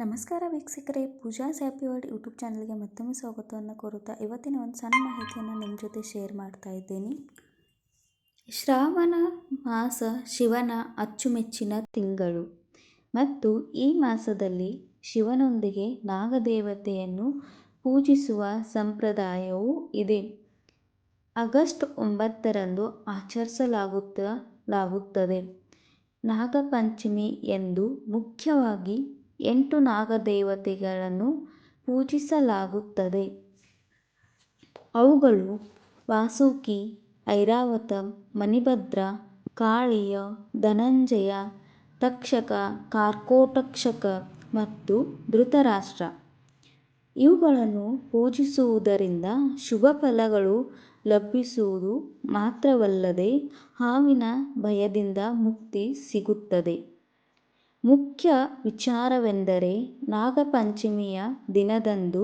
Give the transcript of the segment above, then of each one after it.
ನಮಸ್ಕಾರ ವೀಕ್ಷಕರೇ, ಪೂಜಾ happy world YouTube ಚಾನಲ್ಗೆ ಮತ್ತೊಮ್ಮೆ ಸ್ವಾಗತವನ್ನು ಕೋರುತ್ತಾ ಇವತ್ತಿನ ಒಂದು ಸಣ್ಣ ಮಾಹಿತಿಯನ್ನು ನಿಮ್ಮ ಜೊತೆ ಶೇರ್ ಮಾಡ್ತಾ ಇದ್ದೀನಿ. ಶ್ರಾವಣ ಮಾಸ ಶಿವನ ಅಚ್ಚುಮೆಚ್ಚಿನ ತಿಂಗಳು ಮತ್ತು ಈ ಮಾಸದಲ್ಲಿ ಶಿವನೊಂದಿಗೆ ನಾಗದೇವತೆಯನ್ನು ಪೂಜಿಸುವ ಸಂಪ್ರದಾಯವೂ ಇದೆ. ಆಗಸ್ಟ್ ಒಂಬತ್ತರಂದು ಆಚರಿಸಲಾಗುತ್ತಲಾಗುತ್ತದೆ ನಾಗಪಂಚಮಿ ಎಂದು ಮುಖ್ಯವಾಗಿ ಎಂಟು ನಾಗದೇವತೆಗಳನ್ನು ಪೂಜಿಸಲಾಗುತ್ತದೆ. ಅವುಗಳು ವಾಸುಕಿ, ಐರಾವತ, ಮಣಿಭದ್ರ, ಕಾಳಿಯ, ಧನಂಜಯ, ತಕ್ಷಕ, ಕಾರ್ಕೋಟಕ್ಷಕ ಮತ್ತು ಧೃತರಾಷ್ಟ್ರ. ಇವುಗಳನ್ನು ಪೂಜಿಸುವುದರಿಂದ ಶುಭ ಫಲಗಳು ಲಭಿಸುವುದು ಮಾತ್ರವಲ್ಲದೆ ಹಾವಿನ ಭಯದಿಂದ ಮುಕ್ತಿ ಸಿಗುತ್ತದೆ. ಮುಖ್ಯ ವಿಚಾರವೆಂದರೆ ನಾಗಪಂಚಮಿಯ ದಿನದಂದು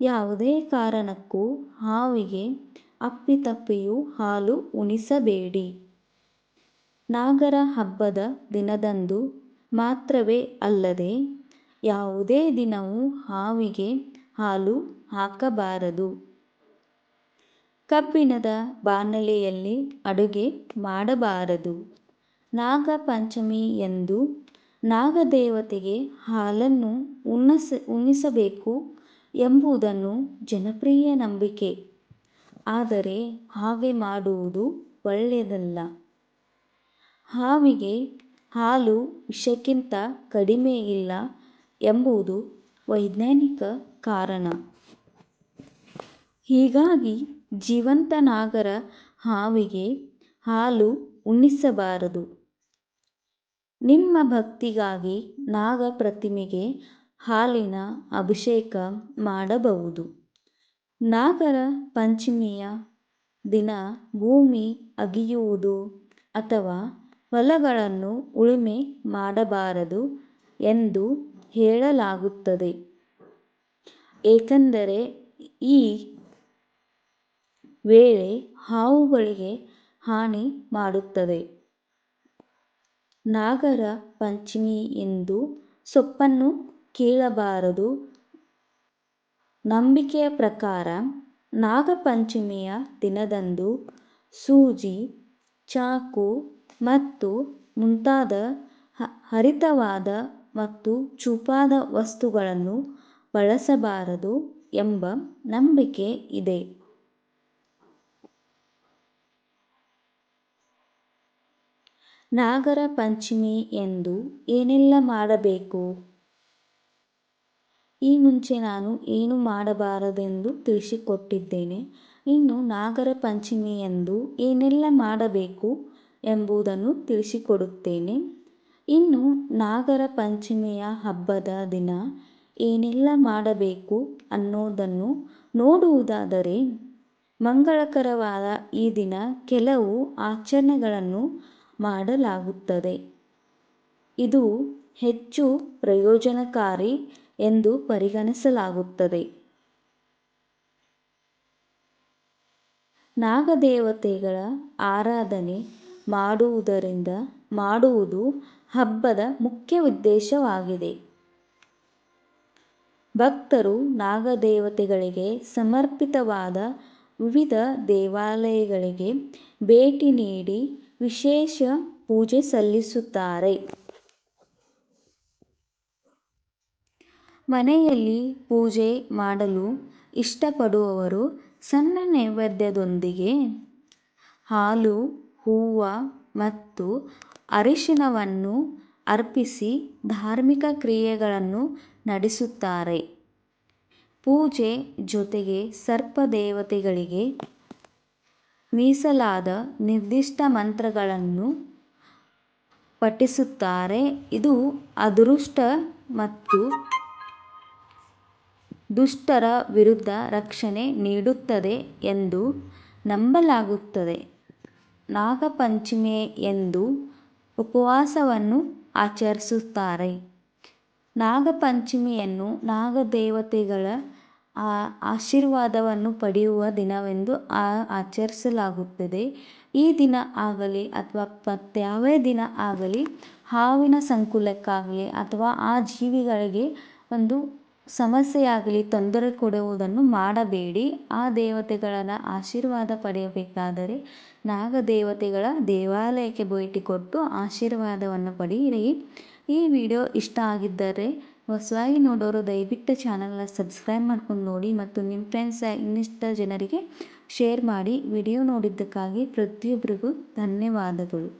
ಯಾವುದೇ ಕಾರಣಕ್ಕೂ ಹಾವಿಗೆ ಅಪ್ಪಿತಪ್ಪಿಯೂ ಹಾಲು ಉಣಿಸಬೇಡಿ. ನಾಗರ ಹಬ್ಬದ ದಿನದಂದು ಮಾತ್ರವೇ ಅಲ್ಲದೆ ಯಾವುದೇ ದಿನವೂ ಹಾವಿಗೆ ಹಾಲು ಹಾಕಬಾರದು. ಕಬ್ಬಿಣದ ಬಾಣಲೆಯಲ್ಲಿ ಅಡುಗೆ ಮಾಡಬಾರದು. ನಾಗಪಂಚಮಿಯಂದು ನಾಗದೇವತೆಗೆ ಹಾಲನ್ನು ಉಣ್ಣಸಿ ಉಣಿಸಬೇಕು ಎಂಬುದನ್ನು ಜನಪ್ರಿಯ ನಂಬಿಕೆ. ಆದರೆ ಹಾಗೆ ಮಾಡುವುದು ಒಳ್ಳೆಯದಲ್ಲ. ಹಾವಿಗೆ ಹಾಲು ವಿಷಕ್ಕಿಂತ ಕಡಿಮೆ ಇಲ್ಲ ಎಂಬುದು ವೈಜ್ಞಾನಿಕ ಕಾರಣ. ಹೀಗಾಗಿ ಜೀವಂತ ನಾಗರ ಹಾವಿಗೆ ಹಾಲು ಉಣಿಸಬಾರದು ನಿಮ್ಮ ಭಕ್ತಿಗಾಗಿ ನಾಗ ಪ್ರತಿಮೆಗೆ ಹಾಲಿನ ಅಭಿಷೇಕ ಮಾಡಬಹುದು. ನಾಗರ ಪಂಚಮಿಯ ದಿನ ಭೂಮಿ ಅಗೆಯುವುದು ಅಥವಾ ಹೊಲಗಳನ್ನು ಉಳುಮೆ ಮಾಡಬಾರದು ಎಂದು ಹೇಳಲಾಗುತ್ತದೆ. ಏಕೆಂದರೆ ಈ ವೇಳೆ ಹಾವುಗಳಿಗೆ ಹಾನಿ ಮಾಡುತ್ತದೆ. ನಾಗರ ಪಂಚಮಿ ಎಂದು ಸೊಪ್ಪನ್ನು ಕೀಳಬಾರದು. ನಂಬಿಕೆಯ ಪ್ರಕಾರ ನಾಗಪಂಚಮಿಯ ದಿನದಂದು ಸೂಜಿ, ಚಾಕು ಮತ್ತು ಮುಂತಾದ ಹರಿತವಾದ ಮತ್ತು ಚೂಪಾದ ವಸ್ತುಗಳನ್ನು ಬಳಸಬಾರದು ಎಂಬ ನಂಬಿಕೆ ಇದೆ. ನಾಗರ ಪಂಚಮಿ ಎಂದು ಏನೆಲ್ಲ ಮಾಡಬೇಕು? ಈ ಮುಂಚೆ ನಾನು ಏನು ಮಾಡಬಾರದೆಂದು ತಿಳಿಸಿಕೊಟ್ಟಿದ್ದೇನೆ. ಇನ್ನು ನಾಗರ ಪಂಚಮಿ ಎಂದು ಏನೆಲ್ಲ ಮಾಡಬೇಕು ಎಂಬುದನ್ನು ತಿಳಿಸಿಕೊಡುತ್ತೇನೆ. ಇನ್ನು ನಾಗರ ಪಂಚಮಿಯ ಹಬ್ಬದ ದಿನ ಏನೆಲ್ಲ ಮಾಡಬೇಕು ಅನ್ನೋದನ್ನು ನೋಡುವುದಾದರೆ, ಮಂಗಳಕರವಾದ ಈ ದಿನ ಕೆಲವು ಆಚರಣೆಗಳನ್ನು ಮಾಡಲಾಗುತ್ತದೆ. ಇದು ಹೆಚ್ಚು ಪ್ರಯೋಜನಕಾರಿ ಎಂದು ಪರಿಗಣಿಸಲಾಗುತ್ತದೆ. ನಾಗದೇವತೆಗಳ ಆರಾಧನೆ ಮಾಡುವುದರಿಂದ ಮಾಡುವುದು ಹಬ್ಬದ ಮುಖ್ಯ ಉದ್ದೇಶವಾಗಿದೆ. ಭಕ್ತರು ನಾಗದೇವತೆಗಳಿಗೆ ಸಮರ್ಪಿತವಾದ ವಿವಿಧ ದೇವಾಲಯಗಳಿಗೆ ಭೇಟಿ ನೀಡಿ ವಿಶೇಷ ಪೂಜೆ ಸಲ್ಲಿಸುತ್ತಾರೆ. ಮನೆಯಲ್ಲಿ ಪೂಜೆ ಮಾಡಲು ಇಷ್ಟಪಡುವವರು ಸಣ್ಣ ನೈವೇದ್ಯದೊಂದಿಗೆ ಹಾಲು, ಹೂವು ಮತ್ತು ಅರಿಶಿನವನ್ನು ಅರ್ಪಿಸಿ ಧಾರ್ಮಿಕ ಕ್ರಿಯೆಗಳನ್ನು ನಡೆಸುತ್ತಾರೆ. ಪೂಜೆ ಜೊತೆಗೆ ಸರ್ಪ ದೇವತೆಗಳಿಗೆ ಮೀಸಲಾದ ನಿರ್ದಿಷ್ಟ ಮಂತ್ರಗಳನ್ನು ಪಠಿಸುತ್ತಾರೆ. ಇದು ಅದೃಷ್ಟ ಮತ್ತು ದುಷ್ಟರ ವಿರುದ್ಧ ರಕ್ಷಣೆ ನೀಡುತ್ತದೆ ಎಂದು ನಂಬಲಾಗುತ್ತದೆ. ನಾಗಪಂಚಮಿ ಎಂದು ಉಪವಾಸವನ್ನು ಆಚರಿಸುತ್ತಾರೆ. ನಾಗಪಂಚಮಿಯನ್ನು ನಾಗದೇವತೆಗಳ ಆ ಆಶೀರ್ವಾದವನ್ನು ಪಡೆಯುವ ದಿನವೆಂದು ಆ ಆಚರಿಸಲಾಗುತ್ತದೆ. ಈ ದಿನ ಆಗಲಿ ಅಥವಾ ಮತ್ಯಾವೇ ದಿನ ಆಗಲಿ ಹಾವಿನ ಸಂಕುಲಕ್ಕಾಗಲಿ ಅಥವಾ ಆ ಜೀವಿಗಳಿಗೆ ಒಂದು ಸಮಸ್ಯೆಯಾಗಲಿ ತೊಂದರೆ ಕೊಡುವುದನ್ನು ಮಾಡಬೇಡಿ. ಆ ದೇವತೆಗಳನ್ನು ಆಶೀರ್ವಾದ ಪಡೆಯಬೇಕಾದರೆ ನಾಗದೇವತೆಗಳ ದೇವಾಲಯಕ್ಕೆ ಭೇಟಿ ಕೊಟ್ಟು ಆಶೀರ್ವಾದವನ್ನು ಪಡೆಯಿರಿ. ಈ ವಿಡಿಯೋ ಇಷ್ಟ ಆಗಿದ್ದರೆ ಹೊಸದಾಗಿ ನೋಡೋರು ದಯವಿಟ್ಟು ಚಾನಲ್ನ ಸಬ್ಸ್ಕ್ರೈಬ್ ಮಾಡ್ಕೊಂಡು ನೋಡಿ ಮತ್ತು ನಿಮ್ಮ ಫ್ರೆಂಡ್ಸ್ ಇನ್ನಿಷ್ಟ ಜನರಿಗೆ ಶೇರ್ ಮಾಡಿ ವಿಡಿಯೋ ನೋಡಿದ್ದಕ್ಕಾಗಿ ಪ್ರತಿಯೊಬ್ಬರಿಗೂ ಧನ್ಯವಾದಗಳು.